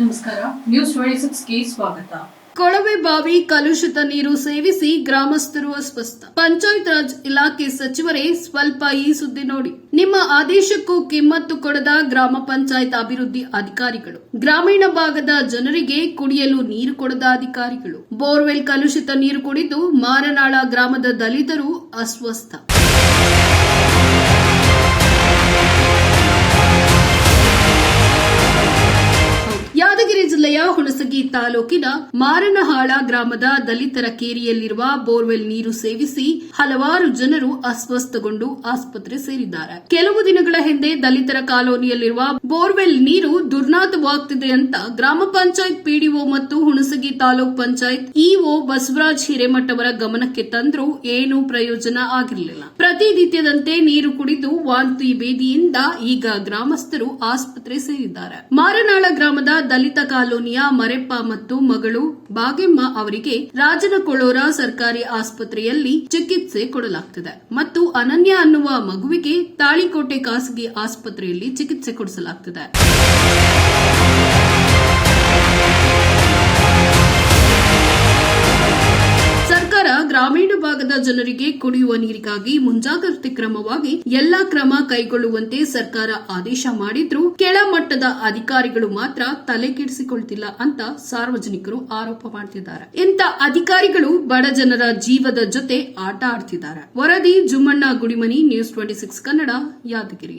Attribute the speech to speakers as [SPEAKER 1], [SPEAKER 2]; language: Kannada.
[SPEAKER 1] ನಮಸ್ಕಾರ. ನ್ಯೂಸ್ ಟ್ವೆಂಟಿ ಸಿಕ್ಸ್ಗೆ ಸ್ವಾಗತ.
[SPEAKER 2] ಕೊಳವೆ ಬಾವಿ ಕಲುಷಿತ ನೀರು ಸೇವಿಸಿ ಗ್ರಾಮಸ್ಥರು ಅಸ್ವಸ್ಥ. ಪಂಚಾಯತ್ ರಾಜ್ ಇಲಾಖೆ ಸಚಿವರೇ ಸ್ವಲ್ಪ ಈ ಸುದ್ದಿ ನೋಡಿ. ನಿಮ್ಮ ಆದೇಶಕ್ಕೂ ಕಿಮ್ಮತ್ತು ಕೊಡದ ಗ್ರಾಮ ಪಂಚಾಯತ್ ಅಭಿವೃದ್ಧಿ ಅಧಿಕಾರಿಗಳು. ಗ್ರಾಮೀಣ ಭಾಗದ ಜನರಿಗೆ ಕುಡಿಯಲು ನೀರು ಕೊಡದ ಅಧಿಕಾರಿಗಳು. ಬೋರ್ವೆಲ್ ಕಲುಷಿತ ನೀರು ಕುಡಿದು ಮಾರನಾಳ ಗ್ರಾಮದ ದಲಿತರು ಅಸ್ವಸ್ಥ. ಜಿಲ್ಲೆಯ ಹುಣಸಗಿ ತಾಲೂಕಿನ ಮಾರನಹಾಳ ಗ್ರಾಮದ ದಲಿತರ ಕೇರಿಯಲ್ಲಿರುವ ಬೋರ್ವೆಲ್ ನೀರು ಸೇವಿಸಿ ಹಲವಾರು ಜನರು ಅಸ್ವಸ್ಥಗೊಂಡು ಆಸ್ಪತ್ರೆ ಸೇರಿದ್ದಾರೆ. ಕೆಲವು ದಿನಗಳ ಹಿಂದೆ ದಲಿತರ ಕಾಲೋನಿಯಲ್ಲಿರುವ ಬೋರ್ವೆಲ್ ನೀರು ದುರ್ನಾತವಾಗ್ತಿದೆ ಅಂತ ಗ್ರಾಮ ಪಂಚಾಯತ್ ಪಿಡಿಒ ಮತ್ತು ಹುಣಸಗಿ ತಾಲೂಕ್ ಪಂಚಾಯತ್ ಇಒ ಬಸವರಾಜ್ ಹಿರೇಮಠ ಅವರ ಗಮನಕ್ಕೆ ತಂದರೂ ಏನೂ ಪ್ರಯೋಜನ ಆಗಿರಲಿಲ್ಲ. ಪ್ರತಿನಿತ್ಯದಂತೆ ನೀರು ಕುಡಿದು ವಾಂತಿ ಬೇದಿಯಿಂದ ಈಗ ಗ್ರಾಮಸ್ಥರು ಆಸ್ಪತ್ರೆ ಸೇರಿದ್ದಾರೆ. ಮಾರನಾಳ ಗ್ರಾಮದ ದಲಿತ ಕಾಲೋನಿಯ ಮರೆಪ್ಪ ಮತ್ತು ಮಗಳು ಬಾಗೆಮ್ಮ ಅವರಿಗೆ ರಾಜನಕೊಳೋರ ಸರ್ಕಾರಿ ಆಸ್ಪತ್ರೆಯಲ್ಲಿ ಚಿಕಿತ್ಸೆ ಕೊಡಲಾಗ್ತಿದೆ. ಮತ್ತು ಅನನ್ಯ ಅನ್ನುವ ಮಗುವಿಗೆ ತಾಳಿಕೋಟೆ ಖಾಸಗಿ ಆಸ್ಪತ್ರೆಯಲ್ಲಿ ಚಿಕಿತ್ಸೆ ಕೊಡಿಸಲಾಗ್ತಿದೆ. ಭಾಗದ ಜನರಿಗೆ ಕುಡಿಯುವ ನೀರಿಗಾಗಿ ಮುಂಜಾಗ್ರತೆ ಕ್ರಮವಾಗಿ ಎಲ್ಲಾ ಕ್ರಮ ಕೈಗೊಳ್ಳುವಂತೆ ಸರ್ಕಾರ ಆದೇಶ ಮಾಡಿದ್ರೂ ಕೆಳಮಟ್ಟದ ಅಧಿಕಾರಿಗಳು ಮಾತ್ರ ತಲೆ ಕೆಡಿಸಿಕೊಳ್ತಿಲ್ಲ ಅಂತ ಸಾರ್ವಜನಿಕರು ಆರೋಪ ಮಾಡ್ತಿದ್ದಾರೆ. ಇಂಥ ಅಧಿಕಾರಿಗಳು ಬಡ ಜನರ ಜೀವದ ಜೊತೆ ಆಟ ಆಡ್ತಿದ್ದಾರೆ. ವರದಿ, Jummanna, Gudimani, news twenty six Kannada, Yadgiri.